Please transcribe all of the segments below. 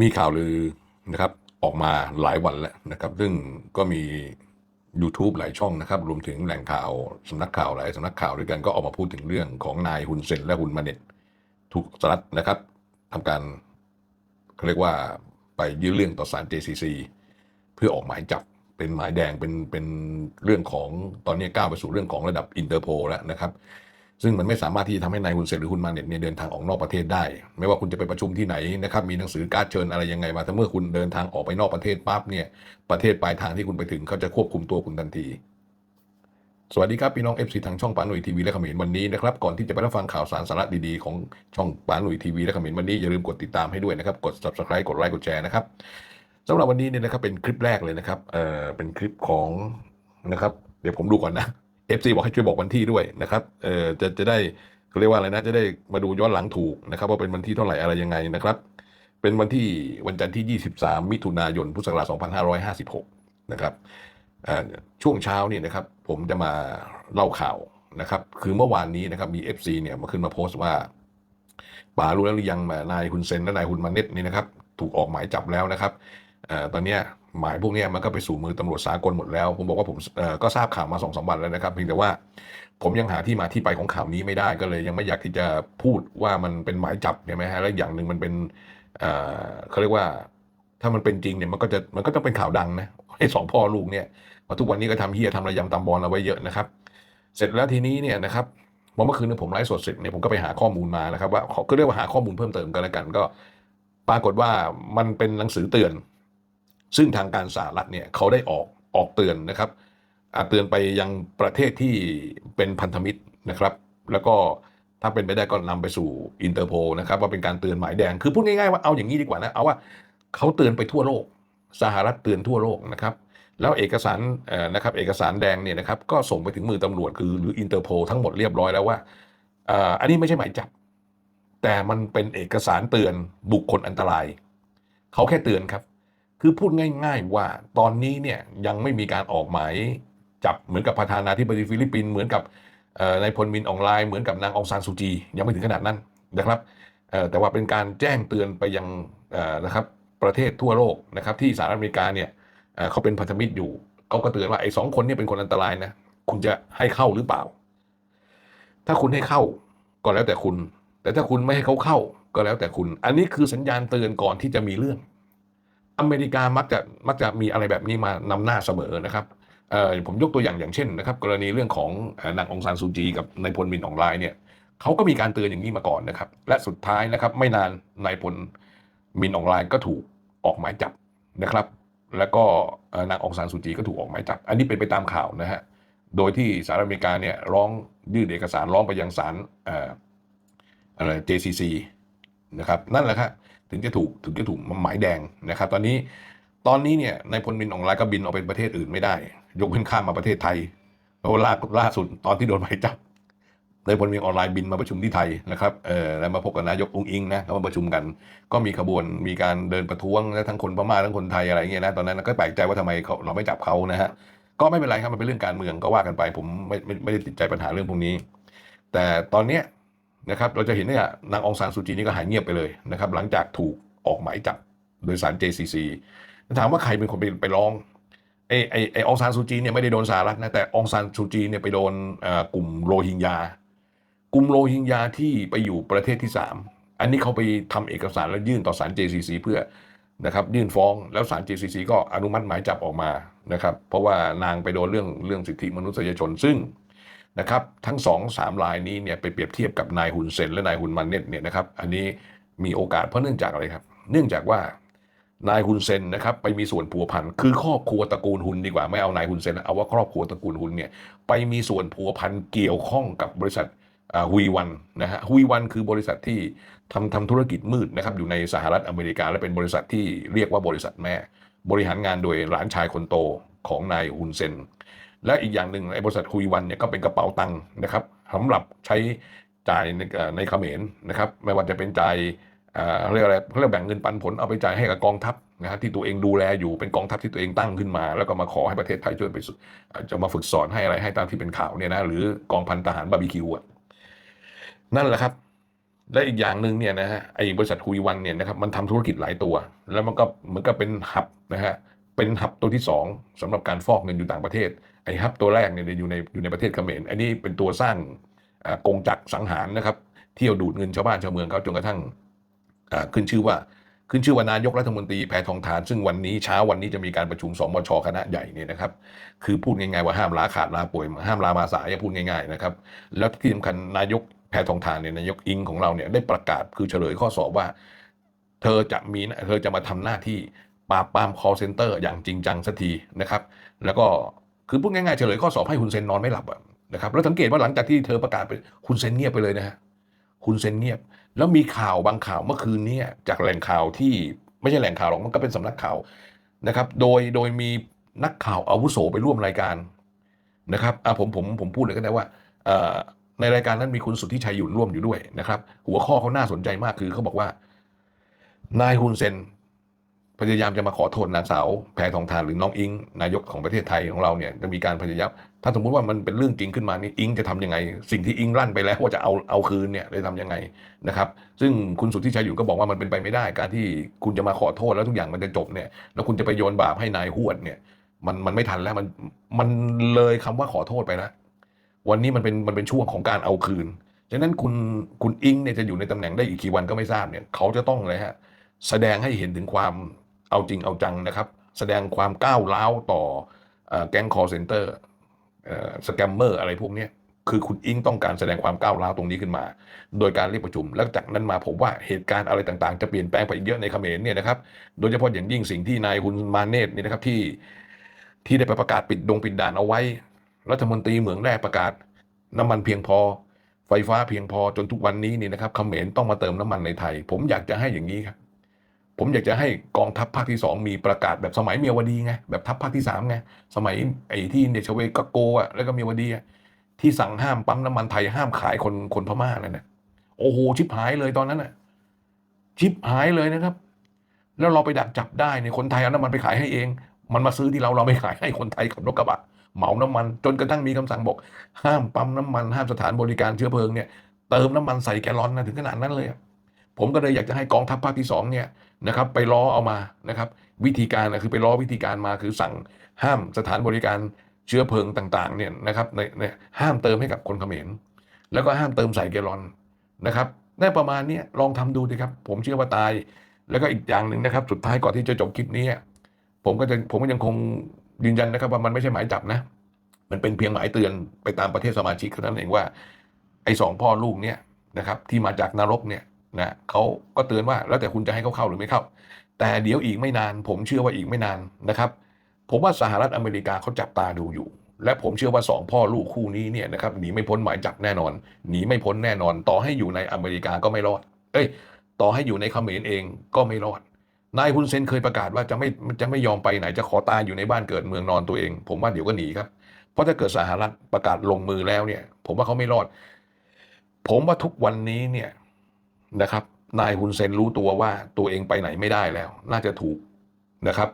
มีข่าวลือนะครับออกมาหลายวันแล้วนะครับ ซึ่งก็มี YouTube หลายช่องนะครับ รวมถึงแหล่งข่าวสำนักข่าวหลายสำนักข่าวด้วยกันก็ออกมาพูดถึงเรื่องของนายฮุนเซนและฮุนมาเน็ตถูกสหรัฐนะครับทำการเขาเรียกว่าไปยื่นเรื่องต่อศาล JCC เพื่อออกหมายจับเป็นหมายแดงเป็นเป็นเรื่องของตอนนี้ก้าวไปสู่เรื่องของระดับอินเตอร์โพแล้วนะครับ ซึ่งมันไม่สามารถที่จะทำให้นายฮุนเซนหรือฮุนมาเน็ตเนี่ยเดินทางออกนอกประเทศได้ ไม่ว่าคุณจะไปประชุมที่ไหนนะครับมีหนังสือการ์ดเชิญอะไรยังไงมาแต่เมื่อคุณเดินทางออกไปนอกประเทศปั๊บเนี่ยประเทศปลายทางที่คุณไปถึงเขาจะควบคุมตัวคุณทันทีสวัสดีครับ พี่น้อง FC ทางช่องปาหนุ่ยทีวีและขมรวันนี้นะครับก่อนที่จะไปรับฟังข่าวสารสาระดีๆ ของช่องปาหนุ่ยทีวีและขมรวันนี้อย่าลืมกดติดตามให้ด้วยนะครับ กด subscribe กดไลค์กดแชร์นะครับสำหรับวันนี้เนี่ยนะครับเป็นคลิปแรกเลยนะครับเอ่อเป็นคลิปของนะครับ เดี๋ยวผมดูก่อนนะ FC บอกให้ช่วยบอกวันที่ด้วยนะครับเอ่อจะจะได้เรียกว่าอะไรนะจะได้มาดูย้อนหลังถูกนะครับว่าเป็นวันที่เท่าไหร่อะไรยังไงนะครับ เป็นวันที่วันจันทร์ที่ 23 มิถุนายนพุทธศักราช2556 นะครับช่วงเช้าเนี่ยนะครับผมจะมาเล่าข่าวนะครับ คือเมื่อวานนี้นะครับมี FC เนี่ยมาขึ้นมาโพสต์ว่าป๋ารู้แล้วหรือยังนายฮุนเซนและนายฮุนมาเน็ตนี่นะครับ ถูกออกหมายจับแล้วนะครับอตอนเนี้ย หมายพวกนี้มันก็ไปสู่มือตำรวจสากลหมดแล้ว ผมบอกว่าผมก็ทราบข่าวมาสองสามวันแล้วนะครับเพียงแต่ว่าผมยังหาที่มาที่ไปของข่าวนี้ไม่ได้ก็เลย ยังไม่อยากที่จะพูดว่ามันเป็นหมายจับใช่ไหมฮะแล้วอย่างหนึ่งมันเป็นเขาเรียกว่า ถ้ามันเป็นจริงเนี่ยมันก็จะมันก็ต้องเป็นข่าวดังนะไอ้สองพ่อลูกเนี่ยเพราทุกวันนี้ก็ทำเฮียทำระยำตำบอลเอาไว้เยอะนะครับ เสร็จแล้วทีนี้เนี่ยนะครับเมื่อคืนเนยผมไลฟ์สดเสร็จเนี่ยผมก็ไปหาข้อมูลมานะครับว่าก็เรียกว่าหาข้อมูลเพิ่มเติมกันแล้วกันก็ ปรากฏว่ามันเป็นหนังสือเตือน ซึ่งทางการสหรัฐเนี่ยเขาได้ออกออกเตือนนะครับเตือนไปยังประเทศที่เป็นพันธมิตรนะครับ แล้วก็ถ้าเป็นไปได้ก็นำไปสู่อินเตอร์โพนะครับว่าเป็นการเตือนหมายแดงคือพูดง่ายๆว่าเอาอย่างนี้ดีกว่านะเอาว่าเขาเตือนไปทั่วโลก สหรัฐเตือนทั่วโลกนะครับแล้วเอกสารนะครับเอกสารแดงเนี่ยนะครับก็ส่งไปถึงมือตำรวจคือหรืออินเตอร์โพทั้งหมดเรียบร้อยแล้วว่าอันนี้ไม่ใช่หมายจับ แต่มันเป็นเอกสารเตือนบุคคลอันตราย เขาแค่เตือนครับ คือพูดง่าย ๆ ว่าตอนนี้เนี่ยยังไม่มีการออกหมายจับเหมือนกับประธานาธิบดีฟิลิปปินส์เหมือนกับนายพลมินออนไลน์เหมือนกับนางองซานซูจี ยังไม่ถึงขนาดนั้นนะครับแต่ว่าเป็นการแจ้งเตือนไปยังนะครับประเทศทั่วโลกนะครับที่สหรัฐอเมริกาเนี่ยเเขาเป็นพันธมิตรอยู่เขาก็เตือนว่าไอ้สองคนเนี่ยเป็นคนอันตรายนะคุณจะให้เข้าหรือเปล่า ถ้าคุณให้เข้าก็แล้วแต่คุณ แต่ถ้าคุณไม่ให้เขาเข้าก็แล้วแต่คุณ อันนี้คือสัญญาณเตือนก่อนที่จะมีเรื่อง อเมริกามักจะมักจะมีอะไรแบบนี้มานำหน้าเสมอนะครับเอ่อผมยกตัวอย่างอย่างเช่นนะครับกรณีเรื่องของเอ่อนางองซานซูจีกับนายพลมินออนไลน์เนี่ยเขาก็มีการเตือนอย่างนี้มาก่อนนะครับ และสุดท้ายนะครับไม่นานนายพลมินออนไลน์ก็ถูกออกหมายจับนะครับ แล้วก็เอ่อนางองซานซูจีก็ถูกออกหมายจับ อันนี้เป็นไปตามข่าวนะฮะโดยที่สหรัฐอเมริกาเนี่ยร้องยื่นเอกสารร้องไปยังศาลออะไร JCC นะครับนั่นแหละครับ ถึงจะถูกถึงจะถูกหมายแดงนะครับ ตอนนี้ตอนนี้เนี่ยนายพลบินออนไลน์ก็บินออกไปประเทศอื่นไม่ได้ ยกเว้นข้ามมาประเทศไทยแล้วล่าล่าสุดตอนที่โดนหมายจับนายพลบินออนไลน์บินมาประชุมที่ไทยนะครับเออแล้วมาพบกับนายกองอิงนะแล้วมาประชุมกัน ก็มีขบวนมีการเดินประท้วงทั้งคนพม่าทั้งคนไทยอะไรเงี้ยนะตอนนั้นก็แปลกใจว่าทำไมเขาเราไม่จับเขานะฮะก็ไม่เป็นไรครับมันเป็นเรื่องการเมืองก็ว่ากันไป ผมไม่ไม่ไม่ได้ติดใจปัญหาเรื่องพวกนี้ แต่ตอนเนี้ย นะครับเราจะเห็นเนี่ยนางองซานซูจีนี่ก็หายเงียบไปเลยนะครับหลังจากถูกออกหมายจับโดยสาร JCC ถามว่าใครเป็นคนไปไปร้องไอไอไอองซานซูจีเนี่ยไม่ได้โดนสหรัฐนะแต่องซานซูจีเนี่ยไปโดนกลุ่มโรฮิงญากลุ่มโรฮิงญาที่ไปอยู่ประเทศที่ 3 อันนี้เขาไปทำเอกสารแล้วยื่นต่อศาล JCC เพื่อนะครับยื่นฟ้องแล้วศาล JCC ก็อนุมัติหมายจับออกมานะครับเพราะว่านางไปโดนเรื่องเรื่องสิทธิมนุษยชนซึ่ง นะครับทั้งสองสามรายนี้เนี่ยไปเปรียบเทียบกับนายฮุนเซนและนายฮุนมันเน็ตเนี่ยนะครับอันนี้มีโอกาสเพราะเนื่องจากอะไรครับ เนื่องจากว่านายฮุนเซนนะครับไปมีส่วนผัวพันคือครอบครัวตระกูลฮุนดีกว่าไม่เอานายฮุนเซนเอาว่าครอบครัวตระกูลฮุนเนี่ยไปมีส่วนผัวพันเกี่ยวข้องกับบริษัทฮุยวันนะฮะฮุยวันคือบริษัทที่ทำทำธุรกิจมืดนะครับอยู่ในสหรัฐอเมริกา และเป็นบริษัทที่เรียกว่าบริษัทแม่ บริหารงานโดยหลานชายคนโตของนายฮุนเซน และอีกอย่างหนึ่งไอ้บริษัทคุยวันเนี่ยก็เป็นกระเป๋าตังค์นะครับสำหรับใช้จ่ายในเอ่อในเขมรนะครับไม่ว่าจะเป็นจ่ายเอ่อเรียกอะไรเขาเรียกแบ่งเงินปันผลเอาไปจ่ายให้กับกองทัพนะฮะที่ตัวเองดูแลอยู่เป็นกองทัพที่ตัวเองตั้งขึ้นมา แล้วก็มาขอให้ประเทศไทยช่วยไปสุเอ่อจะมาฝึกสอนให้อะไรให้ตามที่เป็นข่าวเนี่ยนะหรือกองพันทหารบาร์บีคิวอะนั่นแหละครับและอีกอย่างหนึ่งเนี่ยนะฮะไอ้บริษัทฮุยวันเนี่ยนะครับมันทำธุรกิจหลายตัว แล้วมันก็เหมือนกับเป็นหับนะฮะเป็นหับตัวที่สองสำหรับการฟอกเงินอยู่ต่างประเทศ ไอ้หับตัวแรกเนี่ยอยู่ในอยู่ในประเทศเขมรอันนี้เป็นตัวสร้างอ่ากงจักรสังหารนะครับเที่ยวดูดเงินชาวบ้านชาวเมืองเขาจนกระทั่งขึ้นชื่อว่าขึ้นชื่อว่านายกรัฐมนตรีแพทองทาน ซึ่งวันนี้เช้าวันนี้จะมีการประชุมสมชคณะใหญ่เนี่ยนะครับ คือพูดง่ายๆว่าห้ามลาขาดลาป่วย ห้ามลามาสายพูดง่ายๆนะครับ แล้วที่สำคัญนายกแพทองทานเนี่ยนายกอิงของเราเนี่ยได้ประกาศคือเฉลยข้อสอบว่า เธอจะมีเธอจะมาทำหน้าที่ปราบปราม call center อย่างจริงจังสักทีนะครับ แล้วก็ คือพูดง่ายๆเฉลยข้อสอบให้คุณเซนนอนไม่หลับนะครับแล้วสังเกตว่าหลังจากที่เธอประกาศไปคุณเซนเงียบไปเลยนะฮะคุณเซนเงียบ แล้วมีข่าวบางข่าวเมื่อคืนนี้จากแหล่งข่าวที่ไม่ใช่แหล่งข่าวหรอกมันก็เป็นสำนักข่าวนะครับโดยโดยมีนักข่าวอาวุโสไปร่วมรายการนะครับอะผมผมผมพูดเลยก็ได้ว่าในรายการนั้นมีคุณสุทธิชัยหยุ่นร่วมอยู่ด้วยนะครับ หัวข้อเขาน่าสนใจมากคือเขาบอกว่านายฮุนเซน พยายามจะมาขอโทษนางสาวแพทองทานหรือน้องอิง นายกของประเทศไทยของเราเนี่ยจะมีการพยายามถ้าสมมุติว่ามันเป็นเรื่องจริงขึ้นมานี่อิงจะทำยังไง สิ่งที่อิงลั่นไปแล้วว่าจะเอาเอาคืนเนี่ยจะทำยังไงนะครับ ซึ่งคุณสุทธิชัยอยู่ก็บอกว่ามันเป็นไปไม่ได้การที่คุณจะมาขอโทษแล้วทุกอย่างมันจะจบเนี่ยแล้วคุณจะไปโยนบาปให้นายหวดเนี่ยมันมันไม่ทันแล้วมันมันเลยคำว่าขอโทษไปแล้ววันนี้มันเป็นมันเป็นช่วงของการเอาคืนฉะนั้นคุณคุณอิงเนี่ยจะอยู่ในตำแหน่งได้อีกกี่วันก็ไม่ทราบเนี่ยเขาจะต้องเลยฮะแสดงให้เห็นถึงความ เอาจริงเอาจังนะครับ แสดงความก้าวร้าวต่ออแก๊งคอร์เซนเตอร์สแกมเมอร์อะไรพวกนี้คือคุณอิงต้องการแสดงความก้าวร้าวตรงนี้ขึ้นมา โดยการเรียกประชุม แล้วจากนั้นมาผมว่าเหตุการณ์อะไรต่างๆ จะเปลี่ยนแปลงไปอีกเยอะในเขมรเนี่ยนะครับ โดยเฉพาะอย่างยิ่งสิ่งที่นายคุณมาเนตเนี่ยนะครับที่ที่ได้ไปประกาศปิดดงปิดด่านเอาไว้ รัฐมนตรีเหมืองแร่ประกาศ น้ำมันเพียงพอ ไฟฟ้าเพียงพอจนทุกวันนี้นี่นะครับเขมรต้องมาเติมน้ำมันในไทย ผมอยากจะให้อย่างนี้ครับ ผมอยากจะให้กองทัพภาคที่สองมีประกาศแบบสมัยเมียวดีไงแบบทัพภาคที่สามไงสมัยไอ้ที่เนชเวกโกอะแล้วก็เมียวดีอะที่สั่งห้ามปั๊มน้ำมันไทยห้ามขายคนคนพม่านั่นนะโอ้โหชิบหายเลยตอนนั้นน่ะชิบหายเลยนะครับ แล้วเราไปดักจับได้เนี่ยคนไทยเอาน้ำมันไปขายให้เอง มันมาซื้อที่เราเราไม่ขายให้คนไทยขับรถกระบะเหมาน้ำมัน จนกระทั่งมีคำสั่งบอก ห้ามปั๊มน้ำมันห้ามสถานบริการเชื้อเพลิงเนี่ยเติมน้ำมันใส่แกลลอนนะถึงขนาดนั้นเลยอะ ผมก็เลยอยากจะให้กองทัพภาคที่สองเนี่ยนะครับไปล้อเอามานะครับวิธีการนะคือไปล้อวิธีการมาคือสั่งห้ามสถานบริการเชื้อเพลิงต่างๆเนี่ยนะครับในในห้ามเติมให้กับคนเขมรแล้วก็ห้ามเติมใส่แกลอนนะครับได้ประมาณนี้ลองทำดูดีครับ ผมเชื่อว่าตาย แล้วก็อีกอย่างหนึ่งนะครับ สุดท้ายก่อนที่จะจบคลิปนี้ ผมก็จะผมก็ยังคงยืนยันนะครับว่ามันไม่ใช่หมายจับนะ มันเป็นเพียงหมายเตือนไปตามประเทศสมาชิกเท่านั้นเองว่าไอ้สองพ่อลูกเนี่ยนะครับที่มาจากนรกเนี่ย นะเขาก็เตือนว่าแล้วแต่คุณจะให้เขาเข้าหรือไม่เข้า แต่เดี๋ยวอีกไม่นาน ผมเชื่อว่าอีกไม่นานนะครับ ผมว่าสหรัฐอเมริกาเขาจับตาดูอยู่ และผมเชื่อว่าสองพ่อลูกคู่นี้เนี่ยนะครับหนีไม่พ้นหมายจับแน่นอนหนีไม่พ้นแน่นอน ต่อให้อยู่ในอเมริกาก็ไม่รอด เอ้ย ต่อให้อยู่ในเขมรเองก็ไม่รอดนายฮุนเซนเคยประกาศว่าจะไม่จะไม่ยอมไปไหนจะขอตายอยู่ในบ้านเกิดเมืองนอนตัวเอง ผมว่าเดี๋ยวก็หนีครับเพราะถ้าเกิดสหรัฐประกาศลงมือแล้วเนี่ย ผมว่าเขาไม่รอด ผมว่าทุกวันนี้เนี่ย นะครับ นายฮุนเซนรู้ตัวว่าตัวเองไปไหนไม่ได้แล้ว น่าจะถูกนะครับ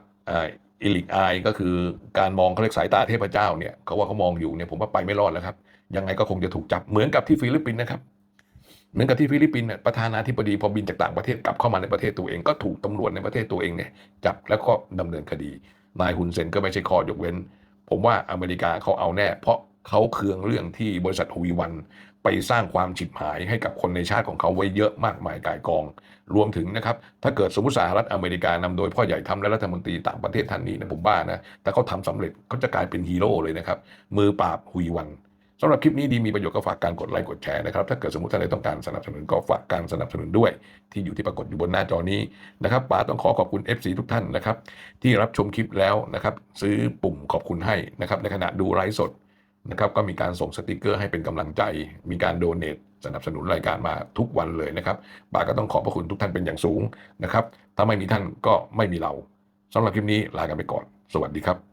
อิลิกอายก็คือการมองเขาเรียกสายตาเทพเจ้าเนี่ยเขาว่าเขามองอยู่เนี่ยผมว่าไปไม่รอดแล้วครับ ยังไงก็คงจะถูกจับเหมือนกับที่ฟิลิปปินส์นะครับ เหมือนกับที่ฟิลิปปินส์ประธานาธิบดีพอบินจากต่างประเทศกลับเข้ามาในประเทศตัวเองก็ถูกตำรวจในประเทศตัวเองเนี่ยจับแล้วก็ดำเนินคดี นายฮุนเซนก็ไม่ใช่ข้อยกเว้น ผมว่าอเมริกาเขาเอาแน่ เพราะเขาเคืองเรื่องที่บริษัทฮุยวัน ไปสร้างความฉิบหายให้กับคนในชาติของเขาไว้เยอะมากมายกายกอง รวมถึงนะครับ ถ้าเกิดสมมติสหรัฐอเมริกานำโดยพ่อใหญ่ทำและรัฐมนตรีต่างประเทศท่านนี้นะผมบ้านะแต่เขาทำสำเร็จเขาจะกลายเป็นฮีโร่เลยนะครับ มือปราบฮุยวันสำหรับคลิปนี้ดีมีประโยชน์ก็ฝากการกดไลค์กดแชร์นะครับ ถ้าเกิดสมมติท่านใดต้องการสนับสนุนก็ฝากการสนับสนุนด้วย ที่อยู่ที่ปรากฏอยู่บนหน้าจอนี้นะครับป๋าต้องขอขอบคุณ FC ทุกท่านนะครับที่รับชมคลิปแล้วนะครับซื้อปุ่มขอบคุณให้นะครับในขณะดูไลฟ์สด นะครับก็มีการส่งสติกเกอร์ให้เป็นกำลังใจ มีการโดเน a สนับสนุนรายการมาทุกวันเลยนะครับป๋าก็ต้องขอบพระคุณทุกท่านเป็นอย่างสูงนะครับ ถ้าไม่มีท่านก็ไม่มีเราสำหรับคลิปนี้ลากันไปก่อน สวัสดีครับ